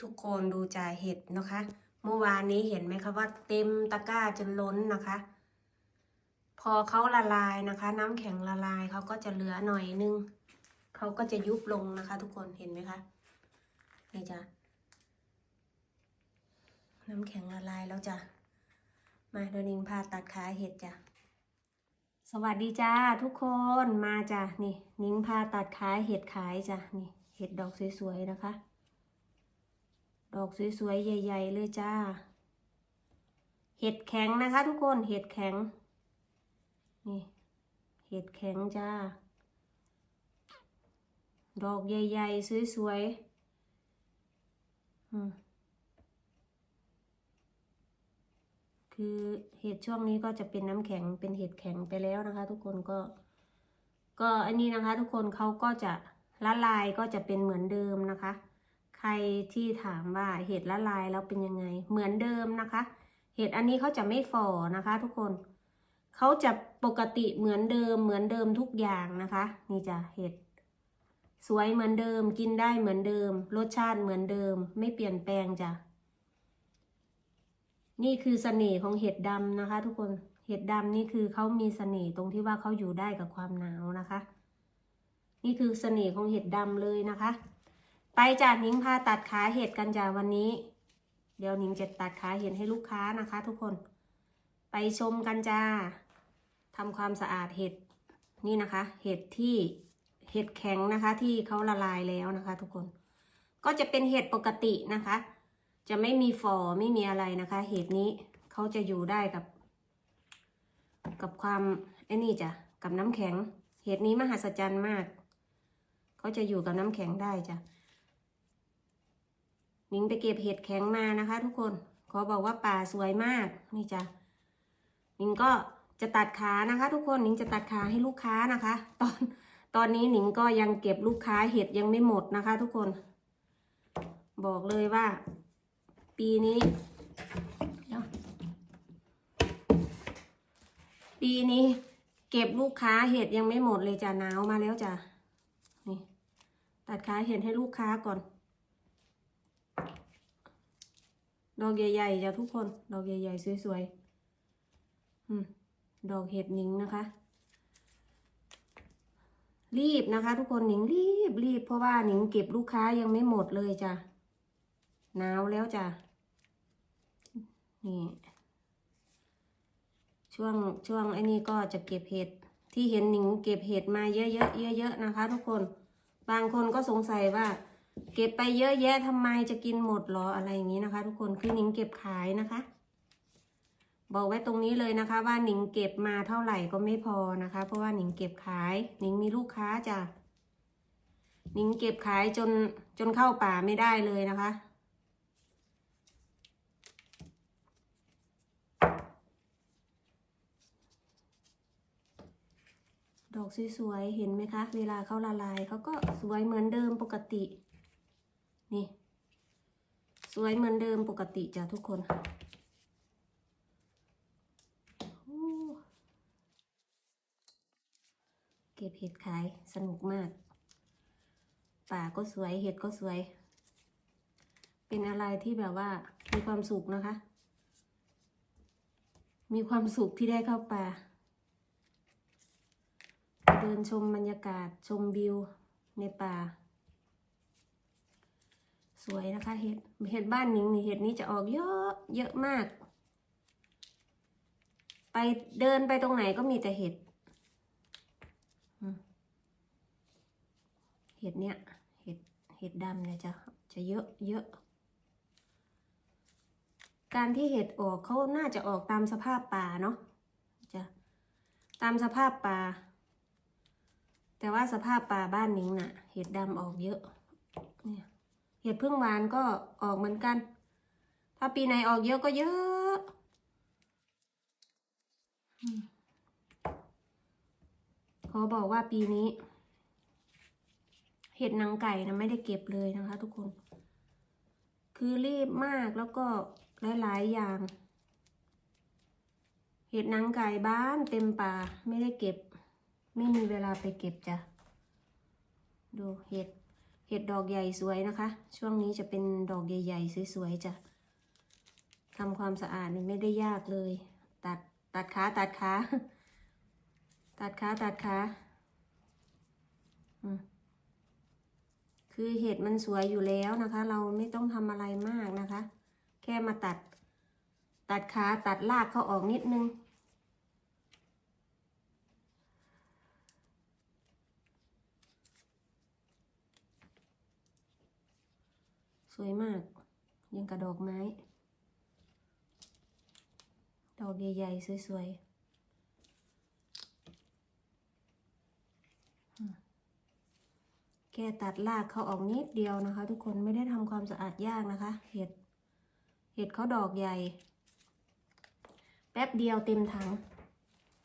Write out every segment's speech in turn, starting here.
ทุกคนดูจ่าเห็ดนะคะ เมื่อวานนี้เห็นไหมคะว่าเต็มตะกร้าจนล้นนะคะ พอเขาละลายนะคะ น้ำแข็งละลายเขาก็จะเหลือหน่อยนึงเขาก็จะยุบลงนะคะ ทุกคนเห็นไหมคะนี่จ้ะน้ำแข็งละลายแล้วจ้ะ มาโดนิงพาตัดขาเห็ดจ้ะ สวัสดีจ้าทุกคนมาจ้ะนี่ นิ้งพาตัดขาเห็ดขายจ้ะนี่ เห็ดดอกสวยๆนะคะ ดอกสวยๆ ใหญ่ ๆ เลยจ้า เห็ดแข็งนะคะ ทุกคน เห็ดแข็ง นี่ เห็ดแข็งจ้า ดอกใหญ่ ๆ สวยๆคือเห็ดช่วงนี้ก็จะเป็นน้ำแข็ง เป็นเห็ดแข็งไปแล้วนะคะ ทุกคนก็ ก็อันนี้นะคะ ทุกคนเขาก็จะละลายก็จะเป็นเหมือนเดิมนะคะ ใครที่ถามว่าเห็ดละลายแล้วเป็นยังไง เหมือนเดิมนะคะ เห็ดอันนี้เขาจะไม่ฝ่อนะคะ ทุกคนเขาจะปกติเหมือนเดิมเหมือนเดิมทุกอย่างนะคะ นี่จะเห็ดสวยเหมือนเดิม กินได้เหมือนเดิม รสชาติเหมือนเดิม ไม่เปลี่ยนแปลงจ้ะนี่คือเสน่ห์ของเห็ดดำนะคะ ทุกคนเห็ดดำนี่คือเขามีเสน่ห์ตรงที่ว่าเขาอยู่ได้กับความหนาวนะคะ นี่คือเสน่ห์ของเห็ดดำเลยนะคะ ไปจากนิ้งพาตัดขาเห็ดกันจ้าวันนี้ เดี๋ยวนิ้งจะตัดขาเห็ดให้ลูกค้านะคะ ทุกคน ไปชมกันจ้าทำความสะอาดเห็ดนี่นะคะ เห็ดที่เห็ดแข็งนะคะ ที่เขาละลายแล้วนะคะ ทุกคน ก็จะเป็นเห็ดปกตินะคะ จะไม่มีฝอไม่มีอะไรนะคะ เห็ดนี้เขาจะอยู่ได้กับ กับความไอ้นี่จ้ะกับน้ำแข็ง เห็ดนี้มหัศจรรย์มาก เขาจะอยู่กับน้ำแข็งได้จ้ะ นิงไปเก็บเห็ดแข็งมานะคะ ทุกคน ขอบอกว่าป่าสวยมากนี่จ้ะนิงก็จะตัดขานะคะ ทุกคนนิงจะตัดขาให้ลูกค้านะคะ ตอนตอนนี้หนิงก็ยังเก็บลูกค้าเห็ดยังไม่หมดนะคะ ทุกคน บอกเลยว่า ปีนี้ปีนี้เก็บลูกค้าเห็ดยังไม่หมดเลยจ้ะหนาวมาแล้วจ้ะนี่ตัดขาเห็ดให้ลูกค้าก่อน ดอกใหญ่ๆจ้ะทุกคน ดอกใหญ่ๆสวยๆดอกเห็ดหนิงนะคะ รีบนะคะ ทุกคนหนิงรีบรีบเพราะว่าหนิงเก็บลูกค้ายังไม่หมดเลยจ้ะหนาวแล้วจ้ะนี่ช่วงช่วงไอ้นี่ก็จะเก็บเห็ดที่เห็นหนิงเก็บเห็ดมาเยอะๆเยอะๆนะคะ ทุกคน บางคนก็สงสัยว่า เก็บไปเยอะแยะทำไมจะกินหมดหรออะไรอย่างนี้นะคะ ทุกคนคือหนิงเก็บขายนะคะ บอกไว้ตรงนี้เลยนะคะ ว่าหนิงเก็บมาเท่าไหร่ก็ไม่พอนะคะ เพราะว่าหนิงเก็บขายหนิงมีลูกค้าจ้ะหนิงเก็บขายจนจนเข้าป่าไม่ได้เลยนะคะดอกสวยๆ เห็นไหมคะ เวลาเขาละลายเขาก็สวยเหมือนเดิมปกติ นี่ สวยเหมือนเดิมปกติจ้ะทุกคนเก็บเห็ดขายสนุกมาก ป่าก็สวยเห็ดก็สวย เป็นอะไรที่แบบว่ามีความสุขนะคะ มีความสุขที่ได้เข้าป่า เดินชมบรรยากาศชมวิวในป่า สวยนะคะเห็ดเห็ดบ้านหนิงมีเห็ดนี้จะออกเยอะเยอะมาก ไปเดินไปตรงไหนก็มีแต่เห็ดเห็ดเนี้ยเห็ดเห็ดดำเนี่ยจะจะเยอะเยอะ การที่เห็ดออกเขาน่าจะออกตามสภาพป่าเนาะจะตามสภาพป่า แต่ว่าสภาพป่าบ้านนิ้งน่ะ เห็ดดำออกเยอะ เห็ดพึ่งหวานก็ออกเหมือนกัน ถ้าปีไหนออกเยอะก็เยอะ ขอบอกว่าปีนี้ เห็ดนางไก่นะไม่ได้เก็บเลยนะคะทุกคน คือรีบมากแล้วก็หลาย ๆ อย่าง เห็ดนางไก่บ้านเต็มป่าไม่ได้เก็บ ไม่มีเวลาไปเก็บจ้ะ ดูเห็ด เห็ดดอกใหญ่สวยนะคะ ช่วงนี้จะเป็นดอกใหญ่ๆสวยๆจะทำความสะอาดนี่ไม่ได้ยากเลย ตัดตัดขาตัดขาตัดขาตัดขาคือเห็ดมันสวยอยู่แล้วนะคะ เราไม่ต้องทำอะไรมากนะคะ แค่มาตัด ตัดขาตัดรากเขาออกนิดนึง สวยมาก ยังกระดอกไม้ ดอกใหญ่ๆ สวยๆ แค่ตัดรากเขาออกนิดเดียวนะคะ ทุกคนไม่ได้ทำความสะอาดยากนะคะ เห็ด เห็ดเขาดอกใหญ่ แป๊บเดียวเต็มถัง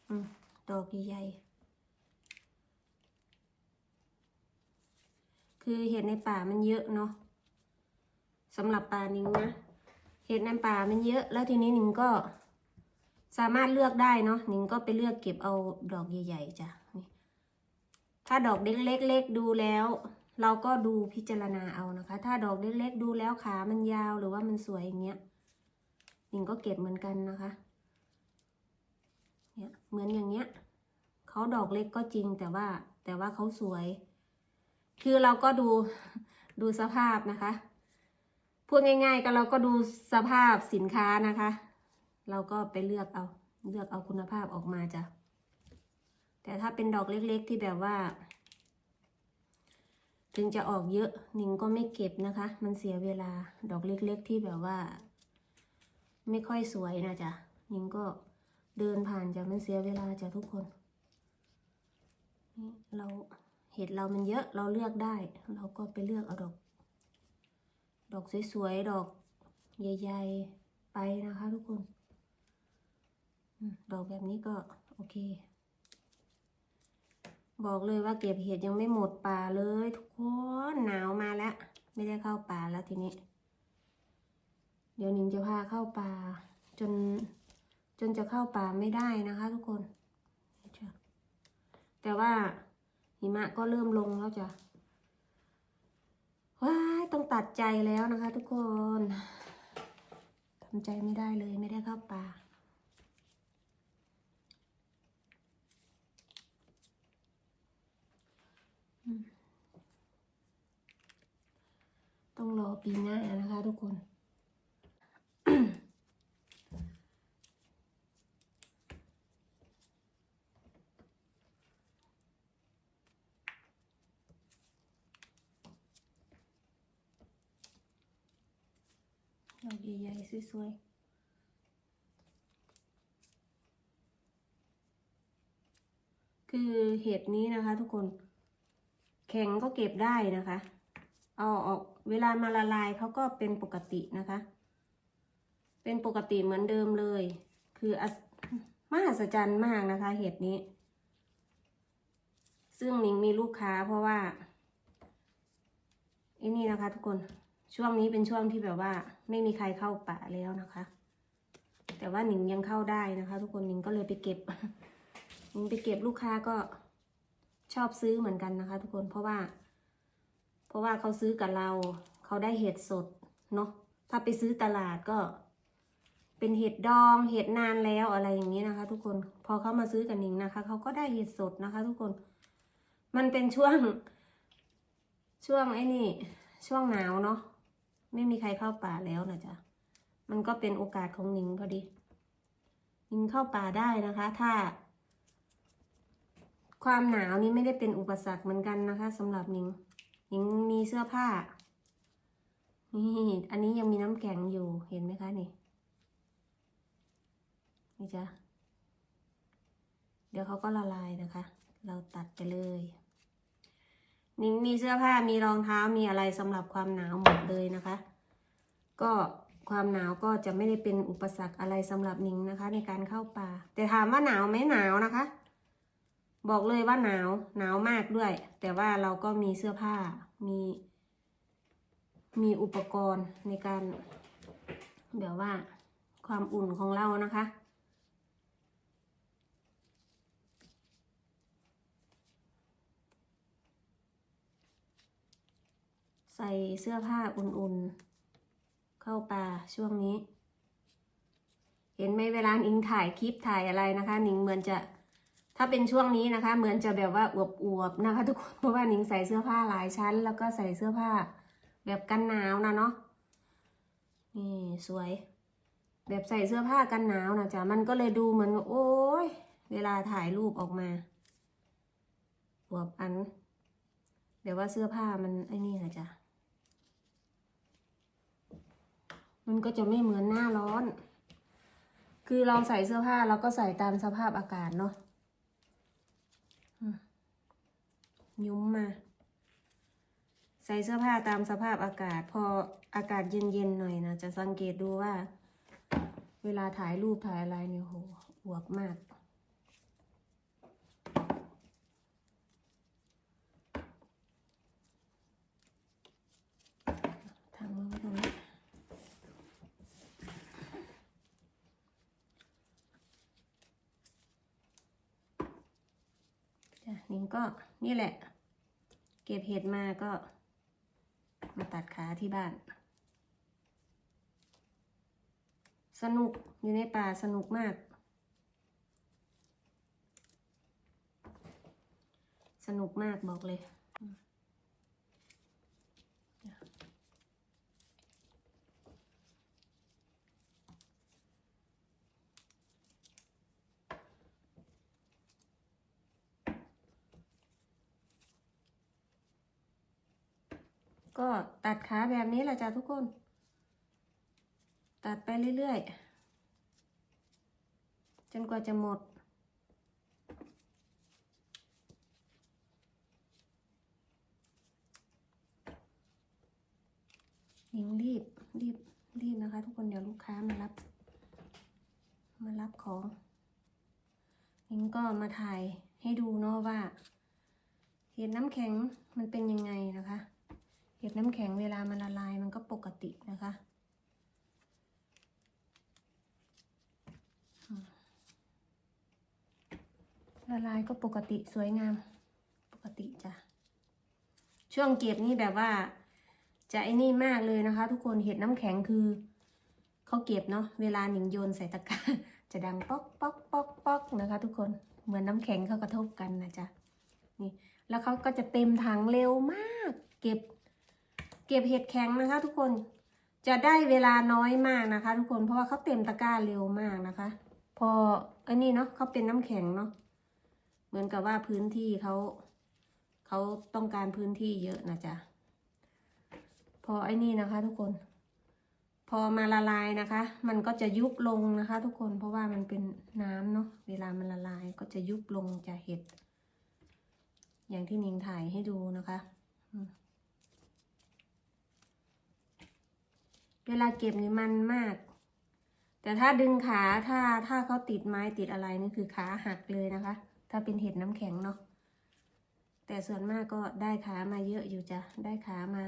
อดอกใหญ่ๆคือเห็ดในป่ามันเยอะเนาะ สำหรับปลานิงนะเห็ดในป่ามันเยอะแล้วทีนี้นิงก็สามารถเลือกได้เนาะนิงก็ไปเลือกเก็บเอาดอกใหญ่ๆจ้ะถ้าดอกเล็กๆดูแล้ว เราก็ดูพิจารณาเอานะคะ ถ้าดอกเล็กๆดูแล้วขามันยาวหรือว่ามันสวยอย่างเงี้ยนิงก็เก็บเหมือนกันนะคะเนี่ยเหมือนอย่างเงี้ยเขาดอกเล็กก็จริงแต่ว่าแต่ว่าเขาสวย คือเราก็ดูดูสภาพนะคะ พูดง่าย ๆ ก็เราก็ดูสภาพสินค้านะคะ เราก็ไปเลือกเอา เลือกเอาคุณภาพออกมาจ้ะ แต่ถ้าเป็นดอกเล็ก ๆ ที่แบบว่า ถึงจะออกเยอะหนิงก็ไม่เก็บนะคะ มันเสียเวลาดอกเล็ก ๆ ที่แบบว่า ไม่ค่อยสวยนะจ๊ะหนิงก็เดินผ่านจ้ะมันเสียเวลาจ้ะทุกคนเราเห็ดเรามันเยอะเราเลือกได้ เราก็ไปเลือกเอาดอก ดอกสวยๆ ดอกใหญ่ๆ ไปนะคะทุกคน ดอกแบบนี้ก็โอเค บอกเลยว่าเก็บเห็ดยังไม่หมดป่าเลยทุกคน หนาวมาแล้ว ไม่ได้เข้าป่าแล้วทีนี้ เดี๋ยวนิงจะพาเข้าป่า จนจนจะเข้าป่าไม่ได้นะคะทุกคน แต่ว่าหิมะก็เริ่มลงแล้วจ้ะ ว้ายต้องตัดใจแล้วนะคะ ทุกคนทำใจไม่ได้เลยไม่ได้เข้าป่าต้องรอปีหน้านะคะทุกคน ดอกใหญ่ๆสวยๆคือเห็ดนี้นะคะทุกคน แข็งก็เก็บได้นะคะ เอาออกเวลามาละลายเขาก็เป็นปกตินะคะ เป็นปกติเหมือนเดิมเลย คืออัศมหัศจรรย์มากนะคะ เห็ดนี้ ซึ่งหนิงมีลูกค้าเพราะว่าอ้นี่นะคะทุกคน ช่วงนี้เป็นช่วงที่แบบว่าไม่มีใครเข้าป่าแล้วนะคะ แต่ว่าหนิงยังเข้าได้นะคะ ทุกคนหนิงก็เลยไปเก็บหนิงไปเก็บลูกค้าก็ชอบซื้อเหมือนกันนะคะ ทุกคนเพราะว่า เพราะว่าเขาซื้อกับเรา เขาได้เห็ดสดเนาะถ้าไปซื้อตลาดก็ เป็นเห็ดดองเห็ดนานแล้วอะไรอย่างนี้นะคะ ทุกคนพอเขามาซื้อกับหนิงนะคะเขาก็ได้เห็ดสดนะคะ ทุกคน มันเป็นช่วง ช่วงไอ้นี่ ช่วงหนาวเนาะ ไม่มีใครเข้าป่าแล้วนะจ๊ะ มันก็เป็นโอกาสของหนิงพอดีหนิงเข้าป่าได้นะคะ ถ้า ความหนาวนี้ไม่ได้เป็นอุปสรรคเหมือนกันนะคะสำหรับหนิงหนิงมีเสื้อผ้า นี่ อันนี้ยังมีน้ำแข็งอยู่เห็นไหมคะนี่ นี่จ้ะ เดี๋ยวเขาก็ละลายนะคะ เราตัดไปเลย นิ้งมีเสื้อผ้ามีรองเท้ามีอะไรสำหรับความหนาวหมดเลยนะคะ ก็ความหนาวก็จะไม่ได้เป็นอุปสรรคอะไรสำหรับนิ้งนะคะ ในการเข้าป่า แต่ถามว่าหนาวไหมหนาวนะคะ บอกเลยว่าหนาวหนาวมากด้วย แต่ว่าเราก็มีเสื้อผ้ามี มีอุปกรณ์ในการเดี๋ยวว่าความอุ่นของเรานะคะ ใส่เสื้อผ้าอุ่นๆ เข้าป่าช่วงนี้ เห็นไหมเวลานิงถ่ายคลิปถ่ายอะไรนะคะ นิงเหมือนจะถ้าเป็นช่วงนี้นะคะ เหมือนจะแบบว่าอวบๆนะคะ ทุกคนเพราะว่านิงใส่เสื้อผ้าหลายชั้น แล้วก็ใส่เสื้อผ้าแบบกันหนาวนะเนาะนี่สวย แบบใส่เสื้อผ้ากันหนาวนะจ๊ะมันก็เลยดูเหมือนโอ้ยเวลาถ่ายรูปออกมาอวบอันเดี๋ยวว่าเสื้อผ้ามันไอ้นี่นะจ๊ะ มันก็จะไม่เหมือนหน้าร้อน คือเราใส่เสื้อผ้าเราก็ใส่ตามสภาพอากาศเนาะยุ้มมา ใส่เสื้อผ้าตามสภาพอากาศ พออากาศเย็นๆหน่อยนะจะสังเกตดูว่า เวลาถ่ายรูปถ่ายอะไรเนี่ยโหอวบมาก ทางมือไว้ตรงนี้จ้ะ นิงก็นี่แหละ เก็บเห็ดมาก็มาตัดขาที่บ้าน สนุกอยู่ในป่าสนุกมาก สนุกมากบอกเลย ก็ตัดขาแบบนี้แหละจ้ะทุกคน ตัดไปเรื่อยๆ จนกว่าจะหมด ยิงรีบรีบรีบนะคะ ทุกคนเดี๋ยวลูกค้ามารับ มารับของยิงก็มาถ่ายให้ดูเนาะว่าเห็ดน้ำแข็งมันเป็นยังไงนะคะ เห็ดน้ำแข็งเวลามันละลายมันก็ปกตินะคะละลายก็ปกติสวยงาม ปกติจ้ะช่วงเก็บนี่แบบว่า จะไอ้นี่มากเลยนะคะ ทุกคนเห็ดน้ำแข็งคือเขาเก็บเนาะเวลาหนิงโยนใส่ตะกร้าจะดังป๊อกป๊อกป๊อกป๊อกนะคะ ทุกคนเหมือนน้ำแข็งเขากระทบกันนะจ๊ะนี่แล้วเขาก็จะเต็มถังเร็วมาก เก็บ เก็บเห็ดแข็งนะคะ ทุกคนจะได้เวลาน้อยมากนะคะ ทุกคนเพราะว่าเขาเต็มตะกร้าเร็วมากนะคะ พอไอ้นี่เนาะเขาเป็นน้ำแข็งเนาะเหมือนกับว่าพื้นที่เขาเขาต้องการพื้นที่เยอะนะจ๊ะพอไอ้นี่นะคะ ทุกคน พอมาละลายนะคะ มันก็จะยุบลงนะคะ ทุกคนเพราะว่ามันเป็นน้ำเนาะเวลามันละลายก็จะยุบลงจากเห็ด อย่างที่นิงถ่ายให้ดูนะคะอืมเวลาเก็บนี่มันมาก แต่ถ้าดึงขาถ้าถ้าเขาติดไม้ติดอะไรนี่คือขาหักเลยนะคะ ถ้าเป็นเห็ดน้ำแข็งเนาะแต่ส่วนมากก็ได้ขามาเยอะอยู่จ้ะได้ขามา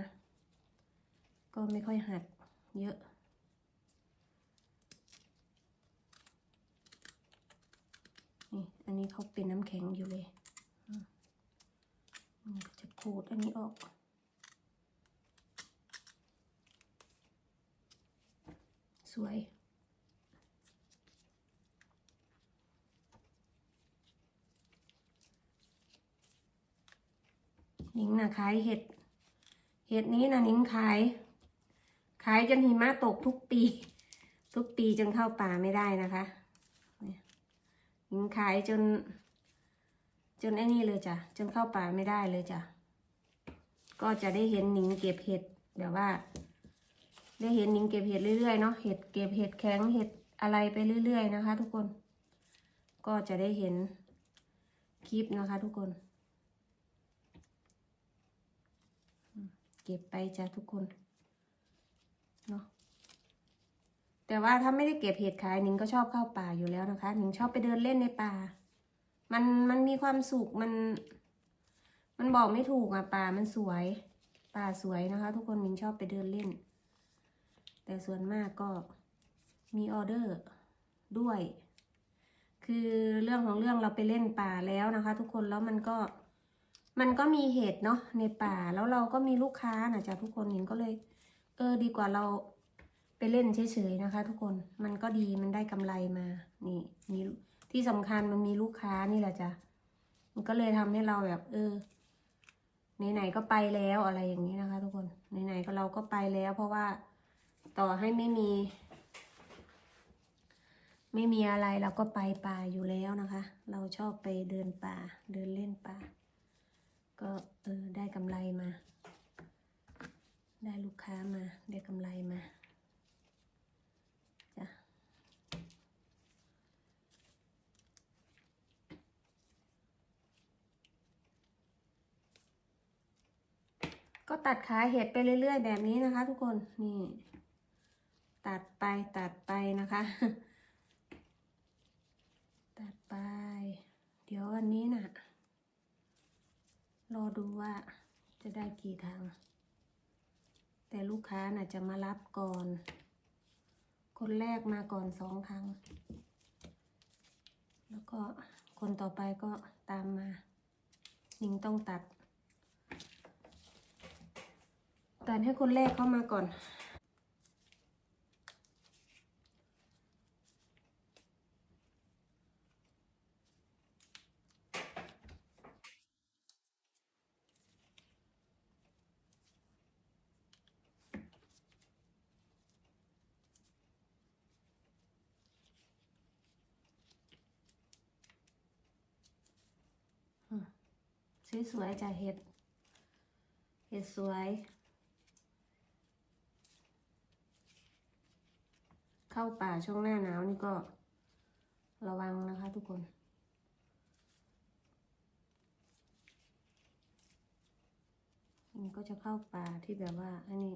ก็ไม่ค่อยหักเยอะนี่อันนี้เขาเป็นน้ำแข็งอยู่เลย จะขูดอันนี้ออก สวย นิ้งนะขายเห็ด เห็ดนี้นะนิ้งขาย ขายจนหิมะตกทุกปี ทุกปีจนเข้าป่าไม่ได้นะคะนี่ยนิงขายจน จนไอ้นี่เลยจ้ะ จนเข้าป่าไม่ได้เลยจ้ะ ก็จะได้เห็นนิ้งเก็บเห็ดแบบว่า ได้เห็นหนิงเก็บเห็ดเรื่อยๆเนาะเห็ดเก็บเห็ดแข็งเห็ดอะไรไปเรื่อย ๆ นะคะ ทุกคน ก็จะได้เห็นคลิปนะคะทุกคน เก็บไปจ้ะทุกคนเนาะแต่ว่าถ้าไม่ได้เก็บเห็ดขายหนิงก็ชอบเข้าป่าอยู่แล้วนะคะหนิงชอบไปเดินเล่นในป่า มันมันมีความสุขมัน มันบอกไม่ถูกอะป่ามันสวย ป่าสวยนะคะ ทุกคนหนิงชอบไปเดินเล่น แต่ส่วนมากก็มีออเดอร์ด้วย คือเรื่องของเรื่องเราไปเล่นป่าแล้วนะคะ ทุกคนแล้วมันก็มันก็มีเห็ดเนาะในป่าแล้วเราก็มีลูกค้านะจ๊ะทุกคนนิงก็เลย เออดีกว่าเราไปเล่นเฉยๆนะคะ ทุกคนมันก็ดีมันได้กำไรมานี่มีที่สำคัญมันมีลูกค้านี่แหละจ้ะมันก็เลยทำให้เราแบบ เออไหนๆก็ไปแล้วอะไรอย่างนี้นะคะ ทุกคนไหนๆก็เราก็ไปแล้ว เพราะว่า ต่อให้ไม่มี ไม่มีอะไรเราก็ไปป่าอยู่แล้วนะคะ เราชอบไปเดินป่า เดินเล่นป่า ก็เออได้กำไรมา ได้ลูกค้ามา ได้กำไรมาจ้ะก็ตัดขาเห็ดไปเรื่อย ๆ แบบนี้นะคะ ทุกคนนี่ ตัดไปตัดไปนะคะ ตัดไป เดี๋ยววันนี้น่ะ รอดูว่าจะได้กี่ทาง แต่ลูกค้าน่ะจะมารับก่อน คนแรกมาก่อนสองครั้ง แล้วก็คนต่อไปก็ตามมา นิงต้องตัด ตัดให้คนแรกเข้ามาก่อน สวยๆจ้ะเห็ด เห็ดสวย เข้าป่าช่วงหน้าหนาวนี่ก็ระวังนะคะทุกคนมันก็จะเข้าป่าที่แบบว่าอันนี้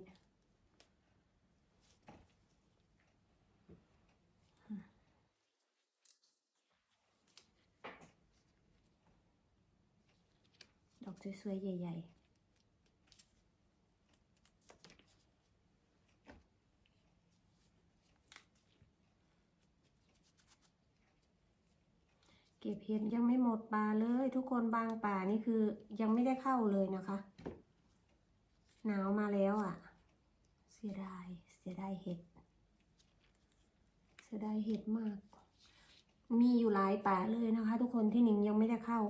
ดอกสวยๆ ใหญ่ ๆเก็บเห็ดยังไม่หมดป่าเลยทุกคนบางป่านี่คือยังไม่ได้เข้าเลยนะคะ หนาวมาแล้วอะ เสียดายเสียดายเห็ด เสียดายเห็ดมาก มีอยู่หลายป่าเลยนะคะ ทุกคนที่หนิงยังไม่ได้เข้า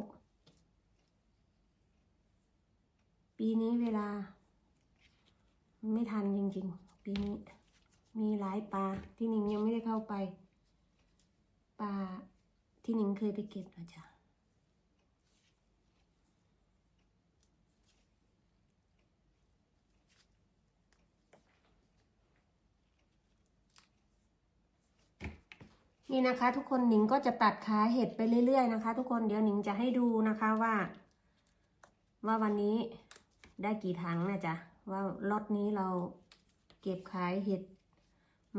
ปีนี้เวลา ไม่ทันจริงๆ ปีนี้ มีหลายปลาที่หนิงยังไม่ได้เข้าไปปลาที่หนิงเคยไปเก็บนะจ๊ะนี่นะคะ ทุกคนหนิงก็จะตัดขาเห็ดไปเรื่อยๆนะคะ ทุกคนเดี๋ยวหนิงจะให้ดูนะคะว่า ว่าวันนี้ ได้กี่ถังนะจ๊ะว่าล็อตนี้เราเก็บขายเห็ด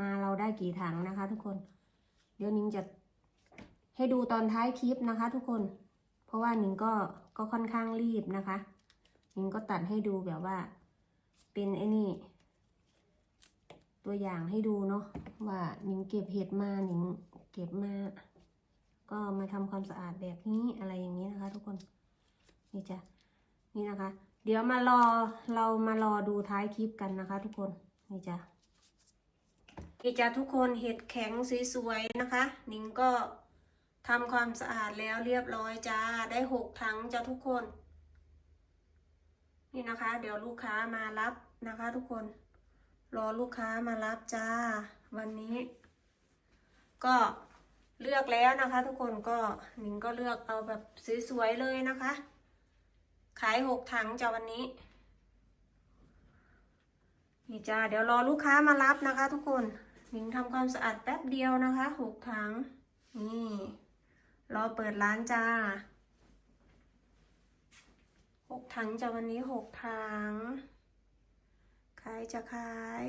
มาเราได้กี่ถังนะคะ ทุกคน เดี๋ยวนิ้งจะให้ดูตอนท้ายคลิปนะคะ ทุกคน เพราะว่านิ้งก็ก็ค่อนข้างรีบนะคะ นิ้งก็ตัดให้ดูแบบว่า เป็นไอ้นี่ ตัวอย่างให้ดูเนาะว่านิ้งเก็บเห็ดมานิ้งเก็บมา ก็มาทำความสะอาดแบบนี้อะไรอย่างนี้นะคะ ทุกคนนี่จ้ะนี่นะคะ เดี๋ยวมารอเรามารอดูท้ายคลิปกันนะคะ ทุกคนนี่จ้ะนี่จ้ะทุกคนเห็ดแข็งสวยๆนะคะ นิ้งก็ทำความสะอาดแล้วเรียบร้อยจ้าได้หกถังจ้ะทุกคน นี่นะคะ เดี๋ยวลูกค้ามารับนะคะ ทุกคน รอลูกค้ามารับจ้า วันนี้ ก็เลือกแล้วนะคะ ทุกคนก็นิ้งก็เลือกเอาแบบสวยๆเลยนะคะ ขายหกถังจ้าวันนี้ นี่จ้าเดี๋ยวรอลูกค้ามารับนะคะ ทุกคนหนิงทำความสะอาดแป๊บเดียวนะคะหกถัง นี่ รอเปิดร้านจ้าหกถังจ้าวันนี้หกถังขายจะขาย